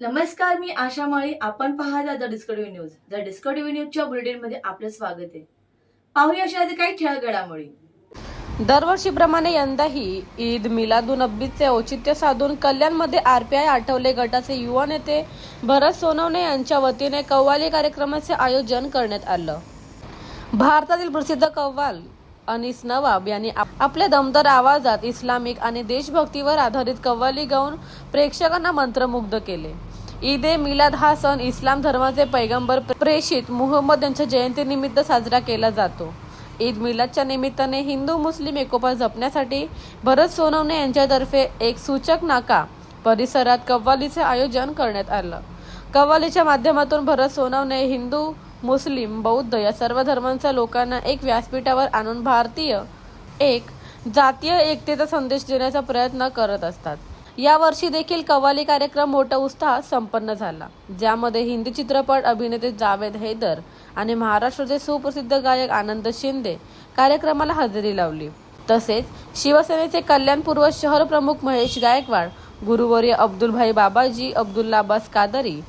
नमस्कार मी आशा माळी. आपण पाहता the Discovery News. The Discovery न्यूजच्या बुलेटिनमध्ये आपलं स्वागत आहे. पाहूया अशा काही ठळक घडामोडी दरवर्षीप्रमाणे यंदाही ईद मिलादुनब्बीचे औचित्य साधून कल्याणमध्ये आरपीआय आठवले गटाचे युवा नेते भरत सोनवणे यांच्या वतीने कव्वाली कार्यक्रमाचे आयोजन करण्यात आलं. भारतातील प्रसिद्ध कव्वाल अनिस नवाब यांनी आप- आपल्या दमदार आवाजात इस्लामिक आणि देशभक्तीवर आधारित कव्वाली गाऊन प्रेक्षकांना मंत्रमुग्ध केले. ईद ए मिलाद हा सण इस्लाम धर्माचे पैगंबर प्रेषित मुहम्मद यांच्या जयंतीनिमित्त साजरा केला जातो. ईद मिलादच्या निमित्ताने हिंदू मुस्लिम एकोपा जपण्यासाठी भरत सोनवणे यांच्यातर्फे एक सूचक नाका परिसरात कव्वालीचे आयोजन करण्यात आलं. कव्वालीच्या माध्यमातून भरत सोनवणे हिंदू मुस्लिम बौद्ध या सर्व धर्मांच्या लोकांना एक व्यासपीठावर आणून भारतीय एक जातीय एकतेचा संदेश देण्याचा प्रयत्न करत असतात. यावर्षी देखील कव्वाली कार्यक्रम मोठ्या उत्साहात संपन्न झाला ज्यामध्ये हिंदी चित्रपट अभिनेते जावेद हैदर आणि महाराष्ट्राचे सुप्रसिद्ध गायक आनंद शिंदे कार्यक्रमाला हजेरी लावली. तसेच शिवसेनेचे कल्याणपूर्व शहर प्रमुख महेश गायकवाड गुरुवर्य अब्दुलभाई बाबाजी अब्दुल्लाबास कादरी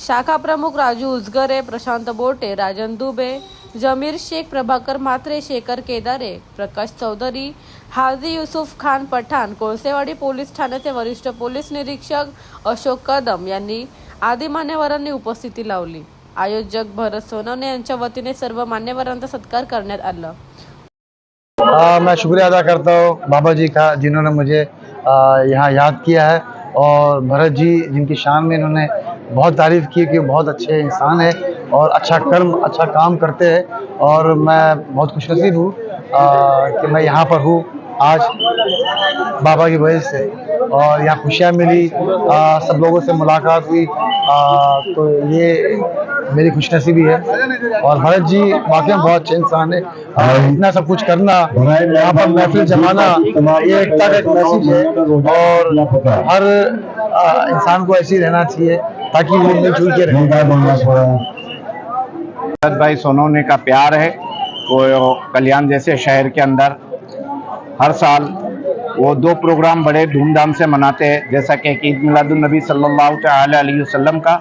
शाखा प्रमुख राजू उजगरे प्रशांत बोटे राजन दुबे जमीर शेख प्रभाकर म्हात्रे शेखर केदारे प्रकाश चौधरी हाजी युसुफ खान पठाण कोळसेवाडी पोलीस ठाण्याचे वरिष्ठ पोलीस निरीक्षक अशोक कदम यांनी आदी मान्यवरांनी उपस्थिती लावली. आयोजक भरत सोनवणे यांच्या वतीने सर्व मान्यवरांचा सत्कार करण्यात आला. मैं शुक्रिया अदा करता हूँ बाबा जी का जिन्होंने मुझे यहाँ याद किया है और भरत जी जिनकी शान में इन्होंने बहुत तारीफ़ की कि बहुत अच्छे इंसान है और अच्छा कर्म अच्छा काम करते हैं और मैं बहुत खुशनसीब हूँ कि मैं यहाँ पर हूँ आज बाबा की वजह से। और यहाँ खुशियाँ मिली आ, सब लोगों से मुलाकात हुई आ, तो ये मेरी खुशनसीबी है। और भरत जी वाकई में बहुत अच्छे इंसान है। इतना सब कुछ करना यहाँ पर महफिल जमाना ये एकता का एक मैसेज है। और हर इंसान को ऐसे ही रहना चाहिए। ताकि वो मिलजुल के रहे। भरत भाई सोनोने का प्यार है वो कल्याण जैसे शहर के अंदर हर साल वो दो प्रोग्राम बड़े धूमधाम से मनाते हैं। जैसा कि ईद मिलादुलनबी सल्लल्लाहु अलैहि वसल्लम का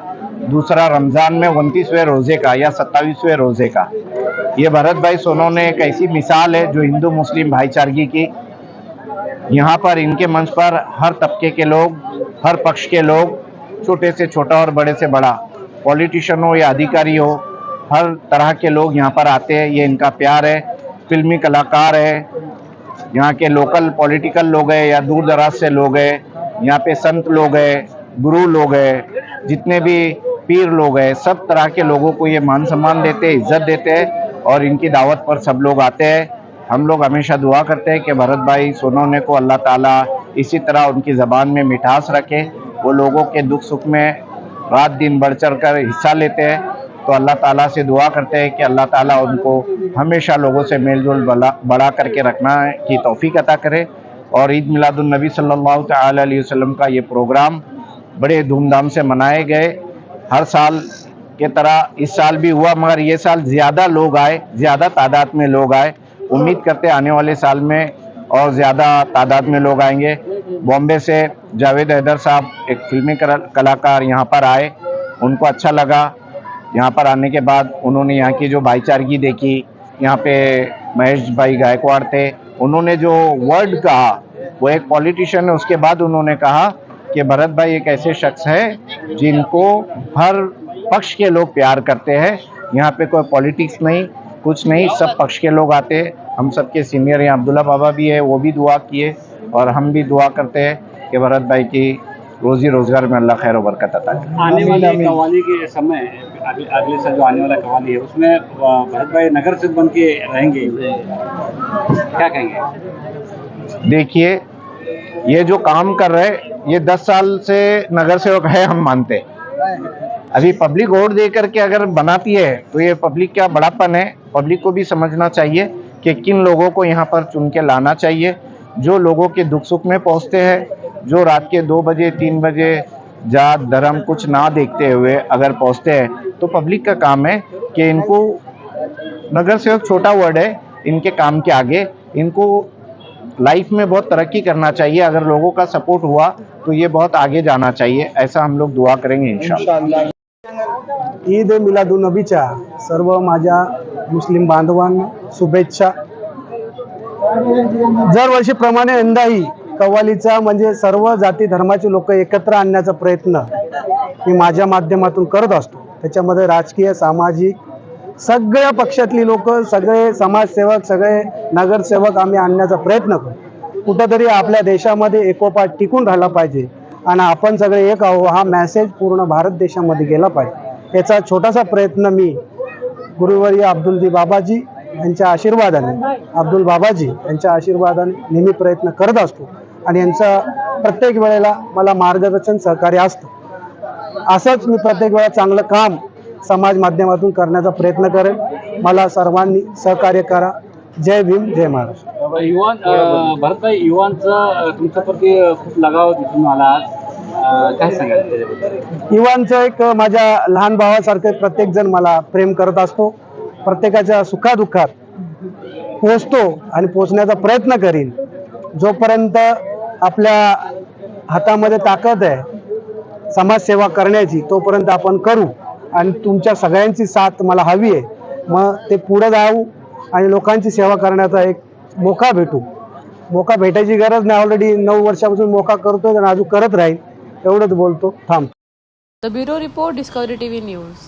दूसरा रमज़ान में उनतीसवें रोज़े का या सत्ताईसवें रोज़े का। ये भरत भाई सोनोने एक ऐसी मिसाल है जो हिंदू मुस्लिम भाईचारगी की। यहाँ पर इनके मंच पर हर तबके के लोग हर पक्ष के लोग छोटे से छोटा और बड़े से बड़ा, पॉलिटिशियन हो या अधिकारी हो, हर तरह के लोग यहाँ पर आते हैं, ये इनका प्यार है, फिल्मी कलाकार है, यहाँ के लोकल पॉलिटिकल लोग हैं या दूर दराज से लोग हैं, यहाँ पे संत लोग हैं, गुरु लोग हैं, जितने भी पीर लोग हैं, सब तरह के लोगों को ये मान सम्मान देते हैं, इज़्ज़त देते हैं और इनकी दावत पर सब लोग आते हैं। हम लोग हमेशा दुआ करते हैं कि भरत भाई, सोनोने को अल्लाह ताला इसी तरह उनकी ज़बान में मिठास रखे। वो लोगों के दुख सुख में रात दिन बढ़ चढ़ कर हिस्सा लेते हैं। तो अल्लाह ताला से दुआ करते हैं कि अल्लाह ताला उनको हमेशा लोगों से मेल जोल बढ़ा करके रखना की तौफीक अता करे। और ईद मिलादुलनबी सल्लल्लाहु अलैहि वसल्लम का ये प्रोग्राम बड़े धूमधाम से मनाए गए। हर साल के तरह इस साल भी हुआ, मगर ये साल ज़्यादा लोग आए, ज़्यादा तादाद में लोग आए। उम्मीद करते आने वाले साल में और ज़्यादा तादाद में लोग आएँगे। बॉम्बे से जावेद हैदर साहब एक फिल्मी कलाकार यहाँ पर आए, उनको अच्छा लगा। यहाँ पर आने के बाद उन्होंने यहाँ की जो भाईचारगी देखी, यहाँ पे महेश भाई गायकवाड़ थे, उन्होंने जो वर्ड कहा, वो एक पॉलिटिशियन है, उसके बाद उन्होंने कहा कि भरत भाई एक ऐसे शख्स है, जिनको हर पक्ष के लोग प्यार करते हैं। यहाँ पे कोई पॉलिटिक्स नहीं, कुछ नहीं, सब पक्ष के लोग आते हम सबके सीनियर यहाँ अब्दुल्ला बाबा भी है, वो भी दुआ किए। और हम भी दुआ करते हैं कि भरत भाई की रोजी रोज़गार में अल्लाह खैर व बरकत अता करे। आने वाले कवाली के समय अगले अगले साल जो आने वाला कवाली है उसमें भरत भाई नगर से बन के रहेंगे। क्या कहेंगे? देखिए ये जो काम कर रहे ये दस साल से नगर सेवक है हम मानते हैं। अभी पब्लिक वोट दे करके अगर बनाती है तो ये पब्लिक का बड़ापन है? पब्लिक को भी समझना चाहिए कि किन लोगों को यहाँ पर चुन के लाना चाहिए। जो लोगों के दुख सुख में पहुँचते हैं, जो रात के दो बजे, तीन बजे जात धर्म कुछ ना देखते हुए अगर पहुँचते हैं तो पब्लिक का काम है कि इनको, नगर सेवक छोटा वर्ड है, इनके काम के आगे, इनको लाइफ में बहुत तरक्की करना चाहिए, अगर लोगों का सपोर्ट हुआ तो ये बहुत आगे जाना चाहिए, ऐसा हम लोग दुआ करेंगे इंशाल्लाह। ईद मिलादुनबीच्या सर्व माझ्या मुस्लिम बांधवांना शुभेच्छा। दरवर्षीप्रमाणे यंदाही कव्वालीचा म्हणजे सर्व जाती धर्माचे लोक एकत्र आणण्याचा प्रयत्न मी माझ्या माध्यमातून करत असतो. त्याच्यामध्ये राजकीय सामाजिक सगळ्या पक्षातली लोक सगळे समाजसेवक सगळे नगरसेवक आम्ही आणण्याचा प्रयत्न करू कुठंतरी आपल्या देशामध्ये एकोपा टिकून राहिला पाहिजे आणि आपण सगळे एक आहो हा मॅसेज पूर्ण भारत देशामध्ये गेला पाहिजे. याचा छोटासा प्रयत्न मी गुरुवर्य अब्दुलजी बाबाजी यांच्या आशीर्वादाने अब्दुल बाबाजी यांच्या आशीर्वादाने नेहमी प्रयत्न करत असतो. आणि यांचा प्रत्येक वेळेला मला मार्गदर्शन सहकार्य असतं. असंच मी प्रत्येक वेळा चांगलं काम समाज माध्यमातून करण्याचा प्रयत्न करेन. मला सर्वांनी सहकार्य करा. जय भीम जय महाराष्ट्र. युवान अं, भरतभाई युवांचं अं, तुमच्याप्रती अं, खूप लगाव दिसून आला काय सांगाल? त्याच्याबद्दल युवांचं एक माझ्या लहान भावासारखे प्रत्येक जण मला प्रेम करत असतो. प्रत्येकाच्या सुखादुःखात पोचतो आणि पोचण्याचा प्रयत्न करीन. जोपर्यंत आपल्या हातामध्ये ताकद आहे समाजसेवा करण्याची तोपर्यंत आपण करू. आणि तुमच्या सगळ्यांची साथ मला हवी आहे. मग ते पुढं जाऊ आणि लोकांची सेवा करण्याचा एक मोका भेटू. मोका भेटायची गरज नाही. ऑलरेडी नऊ वर्षापासून मोका करतोय आणि अजून करत राहील. एवढंच बोलतो. थांब. The bureau report Discovery TV news